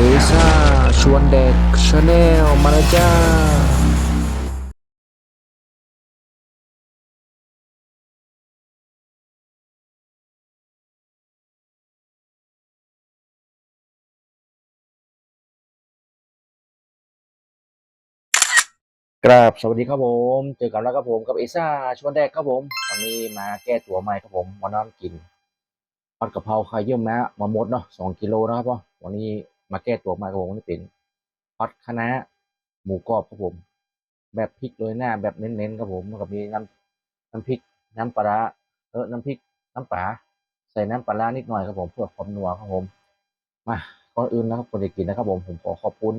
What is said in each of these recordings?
เอซ่าชวนเด็กชาแนลมาแล้วจ้ากราบสวัสดีครับผม เจอกันแล้วครับผมกับเอซ่าชวนแดกครับผม วันนี้มาแก้ตัวใหม่ครับผมมานอนกินผัดกะเพราไข่เยี่ยมนะมาหมดเนาะสองกิโลนะครับวันนี้ มาแก้ตัวม่ครับผมวันนี่เป็นผัดคณะหมูกรอบครับผม แบบพริกโรยหน้าแบบเน้นๆครับผมแล้วก็มีน้ำน้ำพริกน้ำปลาเออน้ำพริกน้ำปลาใส่น้ำปลาร้านิดหน่อยครับผมเพื่อความนัวครับผมมาก่อนอื่นนะครับคนที่กินนะครับผมผมขอขอบคุณ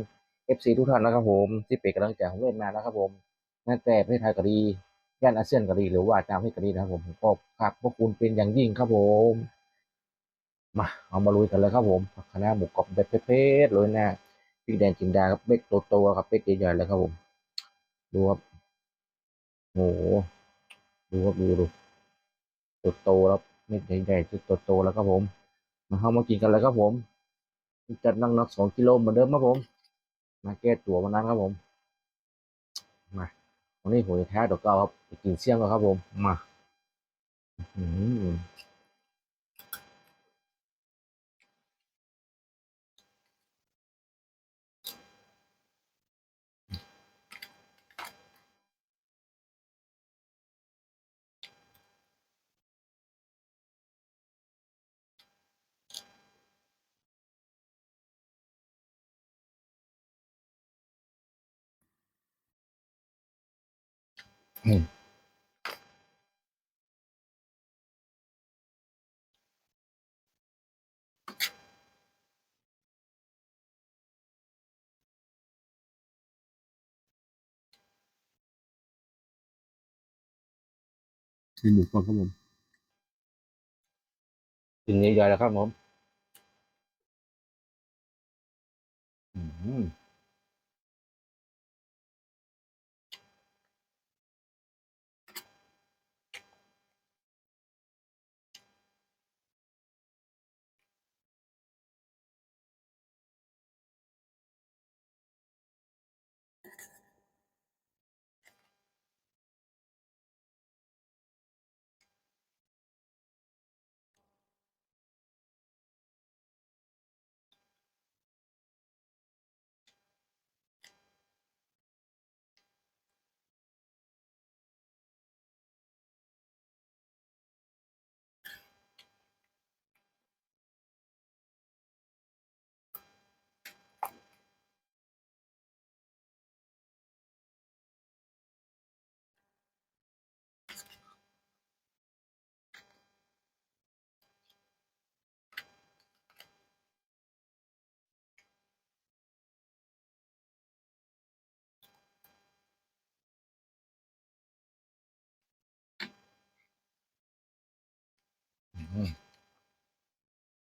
FC ทุกท่านนะครับผมที่เป็นกำลังใจของเล่นมานะครับผมแม้แต่ประเทศไทยก็ดีย่านอาเซียนก็ดีหรือว่าตางประเทศก็ดีนะครับผมผมก็ขอบพระคุณเป็นอย่างยิ่งครับผม มาเอามาลุยกันเลยครับผมผักคะหมูกรอบแบบเผ็ดๆเลยนะพริกแดงจินดาครับเบ็กโตๆครับเบ็กใหญ่ๆเลยครับผมดูครับโอ้โหดูครับดูดูโตๆแล้วเม็ดใหญ่ๆโตๆแล้วครับผม มาเข้ามากินกันเลยครับผม จัดนักหนักสองกิโลเหมือนเดิมครับผม มาแก้ตัววันนั้นครับผม มาวันนี้ผมจะแท้ดอกเก้าครับกินเสี่ยงแล้วครับผม มา อื้อ หืออืมกินหมูกรอบครับผมกินใหญ่ๆแล้วครับผม อืม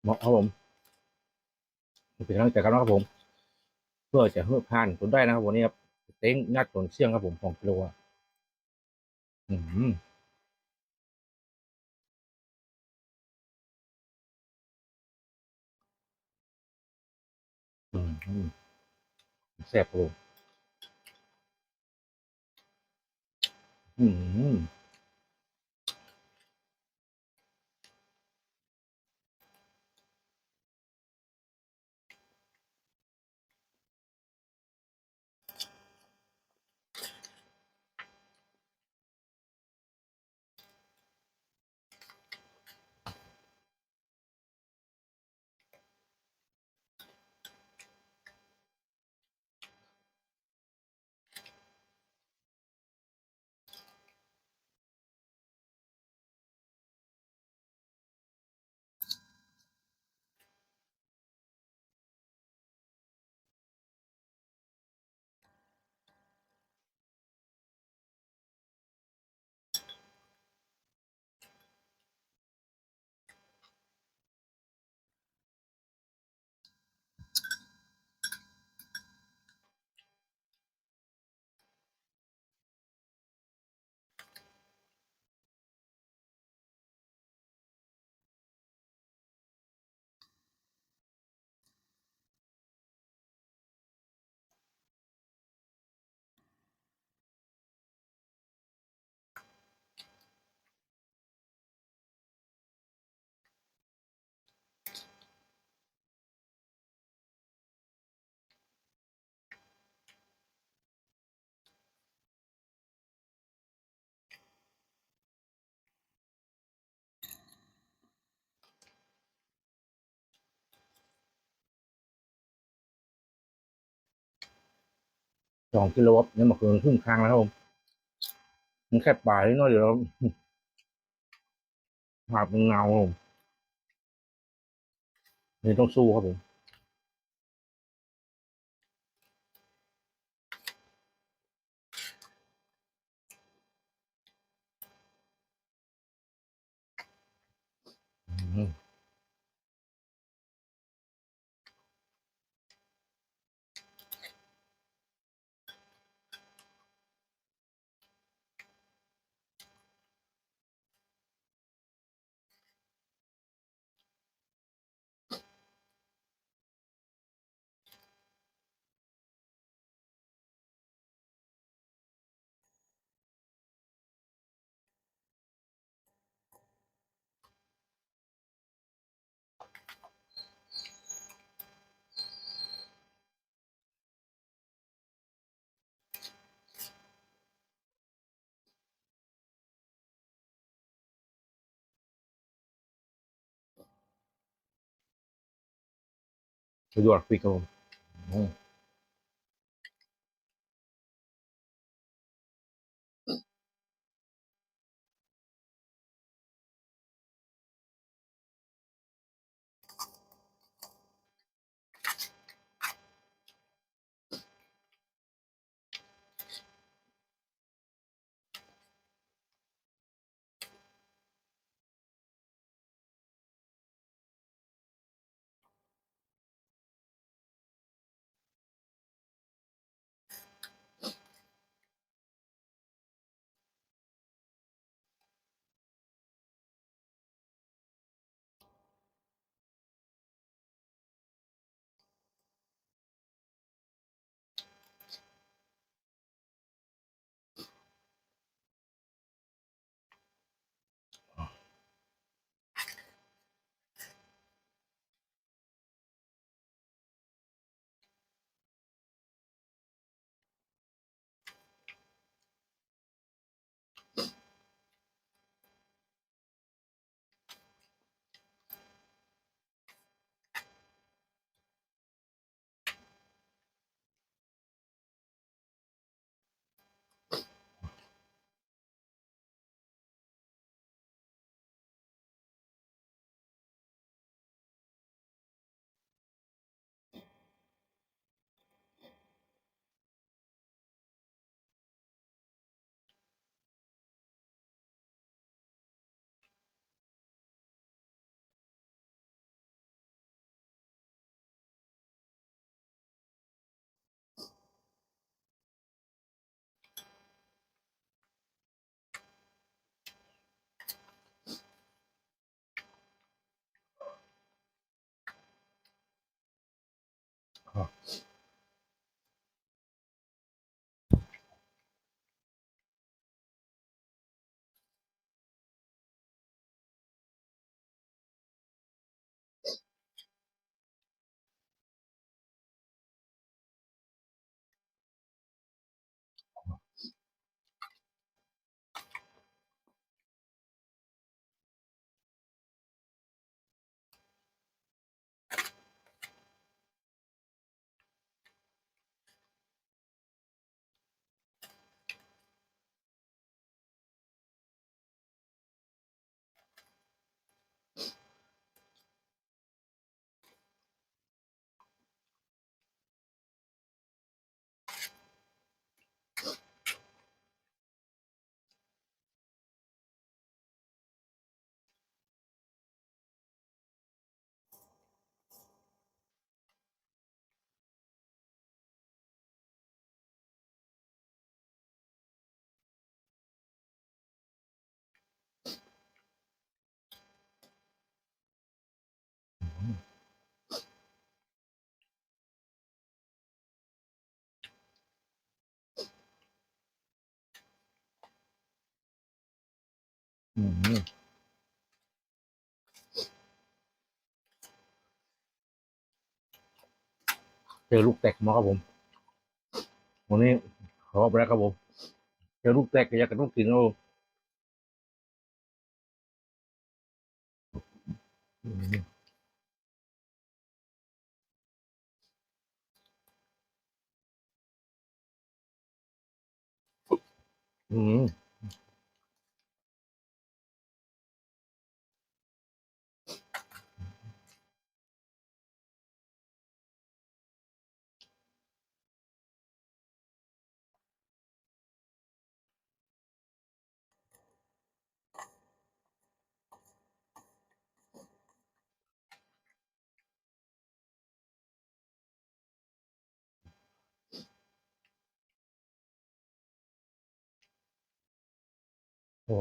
เหมาะครับผมเป็นกำลังใจกันนะครับผม เพื่อจะเพื่อผ่านจนได้นะครับวันนี้ครับเต้งงัดจนเสี่ยงครับผมสองกิโลอะอืมอืมอืมแซ่บครับผมอืม องกิโลวัตต์นี่ยมาคืนครึ่งทางแล้วครับผมมันแค่ปลายนิดหน้อยเดี๋ยวเราภาพเป็นเงาผมนี่ต้องสู้ครับผม สุดย อ อืมเจอลูกแตกมาครับผมวันนี้ขอไปแล้วครับผม เจอลูกแตกก็อยากกับลูกกินแล้วอืมอืม โอ้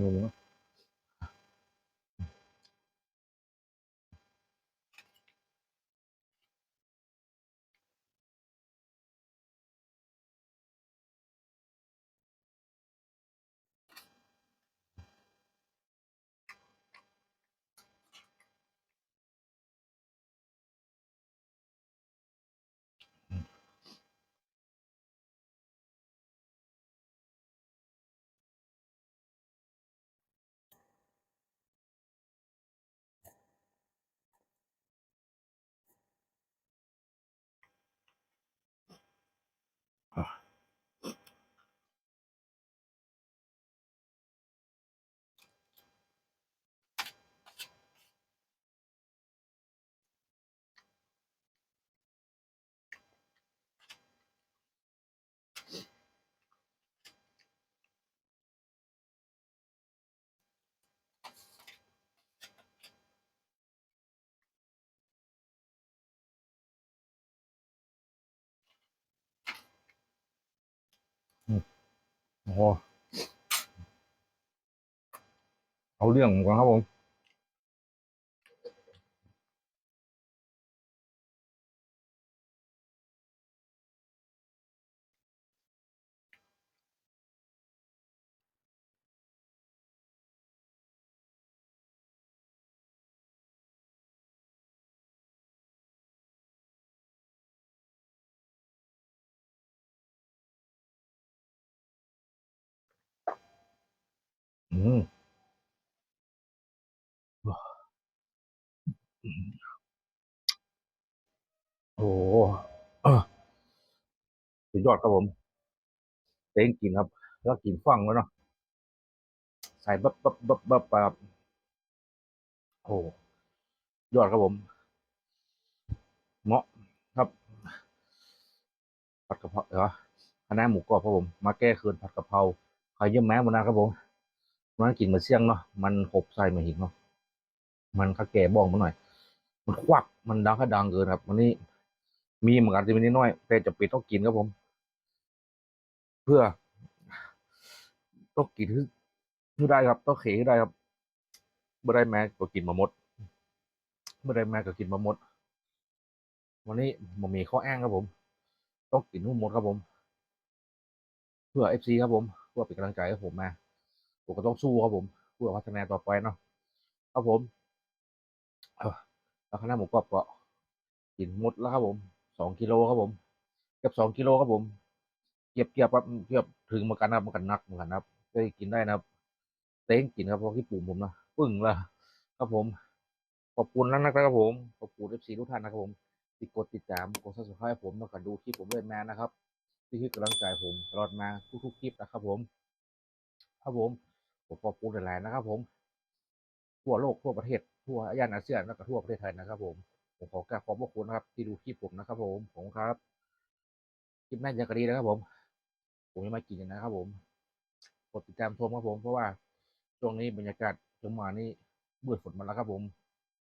งง โอ้เอาเรื่องก่อนครับผม อืมโอ้โหเออสุดยอดครับผมเต้งกินครับ แล้วกินฟังแล้วเนาะ ใส่บับบับบับบับแบบโอ้โหยอดครับผม เหมาะครับ ผัดกะเพราเหรอคณะหมูกรอบครับผม มาแก้คืนผัดกะเพราไข่เยี่ยมแม้บนนะครับผม มันกินมาเสี่ยงเนาะมันหบใส่มาหินเนาะมันข้าแก่บ้องมาหน่อย มันควักมันดังข้าดังเกินครับวันนี้มีเหมือนกันจะมีนิดหน้อย แต่จะปิดต้องกินครับผม เพื่อต้องกินให้ได้ครับต้องเขให้ได้ครับเมื่อได้แม่ก็กินมาหมดเมื่อได้แม่ก็กินมาหมด วันนี้มันมีข้ออ้างครับผม ต้องกินให้หมดครับผม เพื่อเอฟซีครับผมเพื่อเป็นกำลังใจให้ผมมา ผมก็ต้องสู้ครับผมเพื่อพัฒนาต่อไปเนาะครับผมเอ้อแล้วคณะหมูกรอบก็กินหมดแล้วครับผมสองกิโลครับผม เกือบสองกิโลครับผมเกียบเกียบครับเกียบถึงเหมือนกันนะเหมือนกันนักเหมือนกันนะครับก็กินได้นะครับเต้งกินครับเพราะที่ปุ่มผมนะปึ้งละครับผม ขอบคุณนะครับผมขอบคุณเอฟซีทุกท่านนะครับผมที่กดติดตามกดซับสไครต์ผมแล้วก็ดูคลิปผมเรื่อยมานะครับที่ให้กำลังใจผมตลอดมาทุกๆคลิปนะครับผมครับผม ผมขอบคุณหลายๆนะครับ ผมทั่วโลกทั่วประเทศทั่วอาญาอาเซียนแล้วก็ทั่วประเทศไทยนะครับ ผมผมขอกราบขอบพระคุณนะครับ ที่ดูคลิปผมนะครับ ผมผมครับคลิปหน้าจะกระดีนะครับ ผม ผมจะมากินนนะครับ ผมกดติดตามชมครับผม เพราะว่าช่วงนี้บรรยากาศจังหวะนี้มืดฝนมาแล้วครับ ผม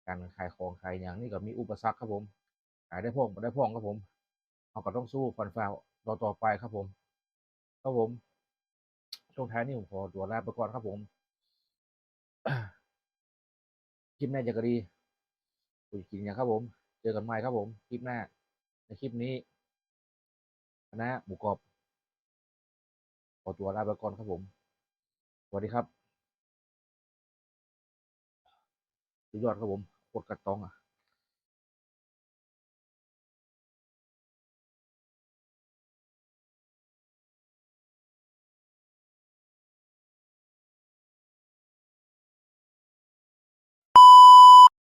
การขายของขายอย่างนี้ก็มีอุปสรรคครับผมขายได้พ่องไม่ได้พ่องครับผมเราก็ต้องสู้ฟันฝ่าต่อต่อไปครับผมครับผม ช่วงท้ายนี้ผมขอตัวลาไปก่อนครับผมคลิปหน้าจะกระดีคุยกินอย่างครับผม เจอกันใหม่ครับผม คลิปหน้า ในคลิปนี้คณะหมูกรอบขอตัวลาไปก่อนครับผม สวัสดีครับสุดยอดครับผมโคตรกระตองอะ